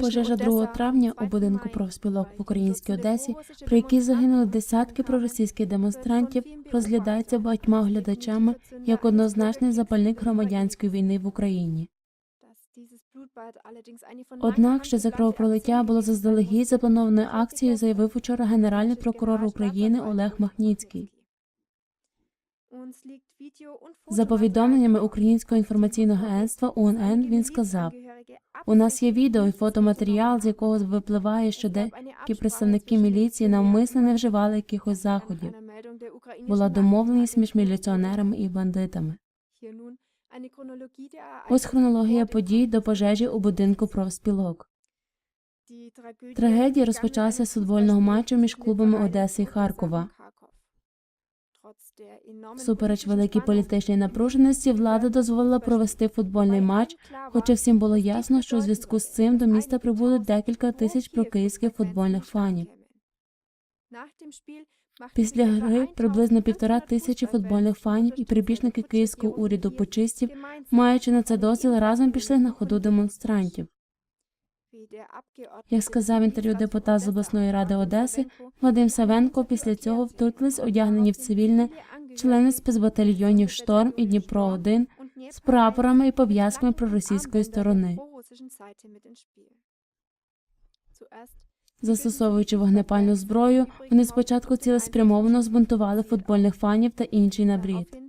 Пожежа 2 травня у будинку профспілок в українській Одесі, при якій загинули десятки проросійських демонстрантів, розглядається багатьма глядачами як однозначний запальник громадянської війни в Україні. Однак, що за кровопролиття було заздалегідь запланованою акцією, заявив учора генеральний прокурор України Олег Махніцький. За повідомленнями українського інформаційного агентства УНН, він сказав: у нас є відео і фотоматеріал, з якого випливає, що деякі представники міліції навмисно не вживали якихось заходів. Була домовленість між міліціонерами і бандитами. Ось хронологія подій до пожежі у будинку профспілок. Трагедія розпочалася з футбольного матчу між клубами Одеси і Харкова. Всупереч великій політичній напруженості, влада дозволила провести футбольний матч, хоча всім було ясно, що у зв'язку з цим до міста прибудуть декілька тисяч прокиївських футбольних фанів. Після гри приблизно півтора тисячі футбольних фанів і прибіжники київського уряду почистів, маючи на це дозвіл, разом пішли на ходу демонстрантів. Як сказав інтерв'ю депутат з обласної ради Одеси, Вадим Савенко після цього втрутились одягнені в цивільне члени спецбатальйонів Шторм і Дніпро 1 з прапорами і пов'язками проросійської сторони. Застосовуючи вогнепальну зброю, вони спочатку цілеспрямовано збунтували футбольних фанів та інший набрід.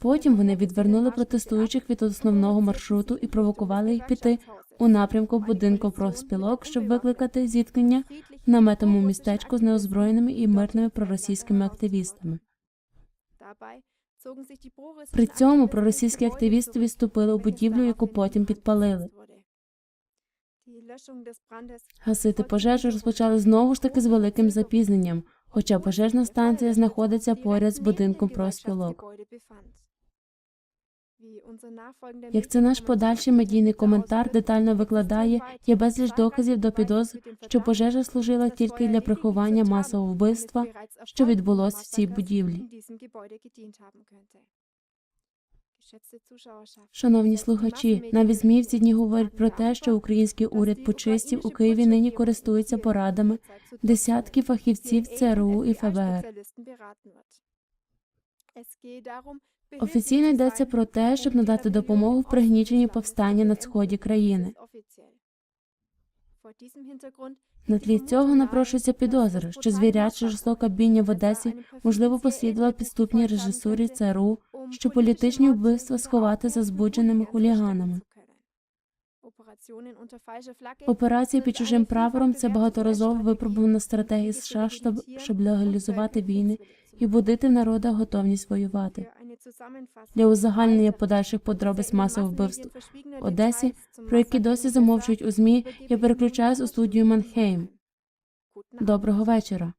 Потім вони відвернули протестуючих від основного маршруту і провокували їх піти у напрямку будинку профспілок, щоб викликати зіткнення в наметовому містечку з неозброєними і мирними проросійськими активістами. При цьому проросійські активісти відступили у будівлю, яку потім підпалили. Гасити пожежу розпочали знову ж таки з великим запізненням, хоча пожежна станція знаходиться поряд з будинком профспілок. Як це наш подальший медійний коментар детально викладає, є безліч доказів до підозр, що пожежа служила тільки для приховання масового вбивства, що відбулося в цій будівлі. Шановні слухачі, навіть ЗМІ в ці дні говорять про те, що український уряд почистів у Києві нині користується порадами десятків фахівців ЦРУ і ФБР. Офіційно йдеться про те, щоб надати допомогу в пригніченні повстання на сході країни. На тлі цього напрошується підозра, що звіряча жорстока бійня в Одесі можливо послідувала підступній режисурі ЦРУ, що політичні вбивства сховати за збудженими хуліганами. Операції під чужим прапором це багаторазово випробувана стратегія США, щоб, щоб легалізувати війни і будити в народа готовність воювати. Для узагальнення подальших подробиць масових вбивств в Одесі, про які досі замовчують у ЗМІ, я переключаюсь у студію Манхейм. Доброго вечора.